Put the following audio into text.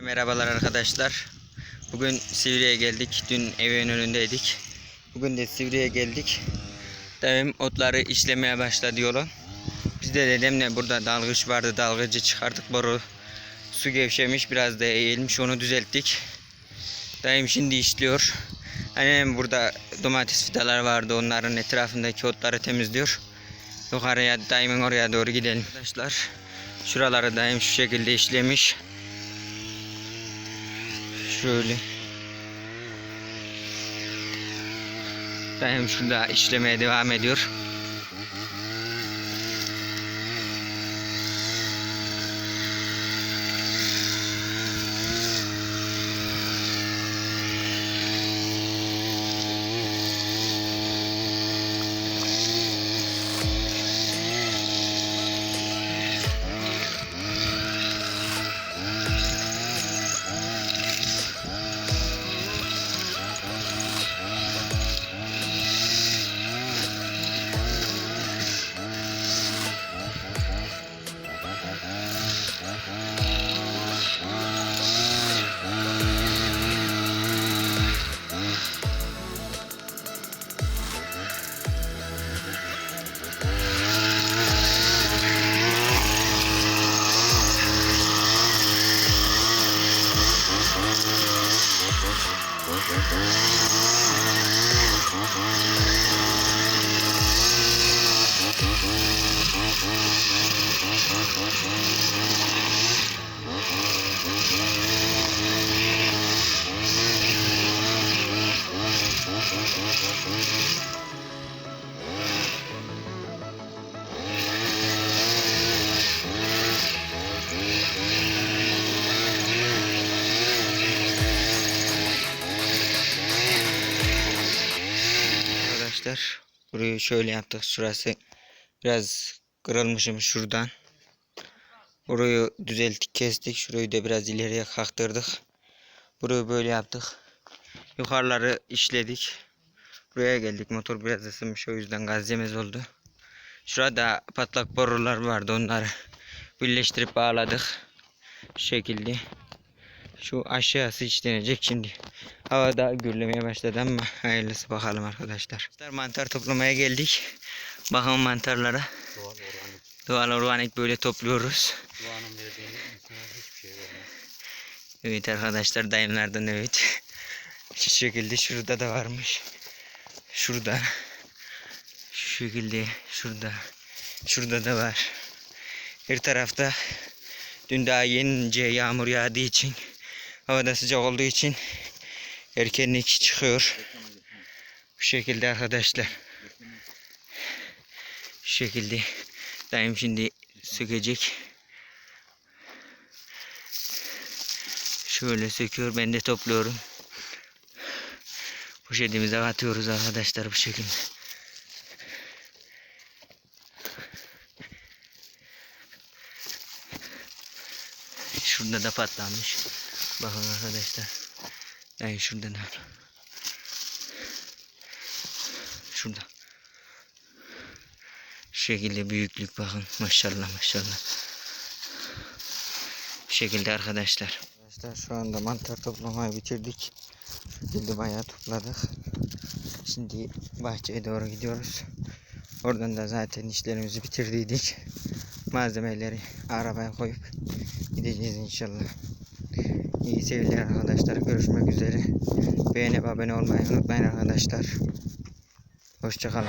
Merhabalar arkadaşlar. Bugün Sivri'ye geldik. Dün evin önündeydik. Bugün de Sivri'ye geldik. Daim otları işlemeye başladı yolun. Biz de dedemle burada dalgıç vardı. Dalgıcı çıkardık. Boru su gevşemiş. Biraz da eğilmiş. Onu düzelttik. Daim şimdi işliyor. Annem burada domates fidaları vardı. Onların etrafındaki otları temizliyor. Yukarıya daimin oraya doğru gidelim. Arkadaşlar şuraları daim şu şekilde işlemiş. Şöyle. Daim şurada işlemeye devam ediyor. Ah. Arkadaşlar burayı şöyle yaptık. Şurası biraz kırılmışım şuradan. Burayı düzelttik kestik. Şurayı da biraz ileriye kaktırdık. Burayı böyle yaptık. Yukarıları işledik. Buraya geldik. Motor biraz ısınmış o yüzden gaz yemez oldu. Şurada patlak borular vardı. Onları birleştirip bağladık. Şu şekilde. Şu aşağısı işlenecek şimdi. Hava da gürlemeye başladı ama hayırlısı bakalım arkadaşlar. Mantar toplamaya geldik. Bakın mantarlara. Doğal organik. Doğal organik böyle topluyoruz. Doğanın insana hiçbir şey vermez. Evet arkadaşlar dayımlardan evet. Şu şekilde şurada da varmış. Şurada. Şu şekilde şurada. Şurada da var. Her tarafta dün daha yenince yağmur yağdığı için havada sıcak olduğu için erkenlik çıkıyor. Bu şekilde arkadaşlar. Şu şekilde dayım şimdi sökecek. Şöyle söküyor ben de topluyorum. Poşetimize atıyoruz arkadaşlar bu şekilde. Şurada da patlamış. Bakın arkadaşlar. Yani şurada da. var. Şurada. Şu şekilde büyüklük bakın. Maşallah maşallah. Bu şekilde arkadaşlar. Arkadaşlar şu anda mantar toplamayı bitirdik. Şu şekilde bayağı topladık. Şimdi bahçeye doğru gidiyoruz. Oradan da zaten işlerimizi bitirdiydik. Malzemeleri arabaya koyup gideceğiz inşallah. İyi seyirler arkadaşlar. Görüşmek üzere. Beğenip abone olmayı unutmayın arkadaşlar. Hoşçakalın.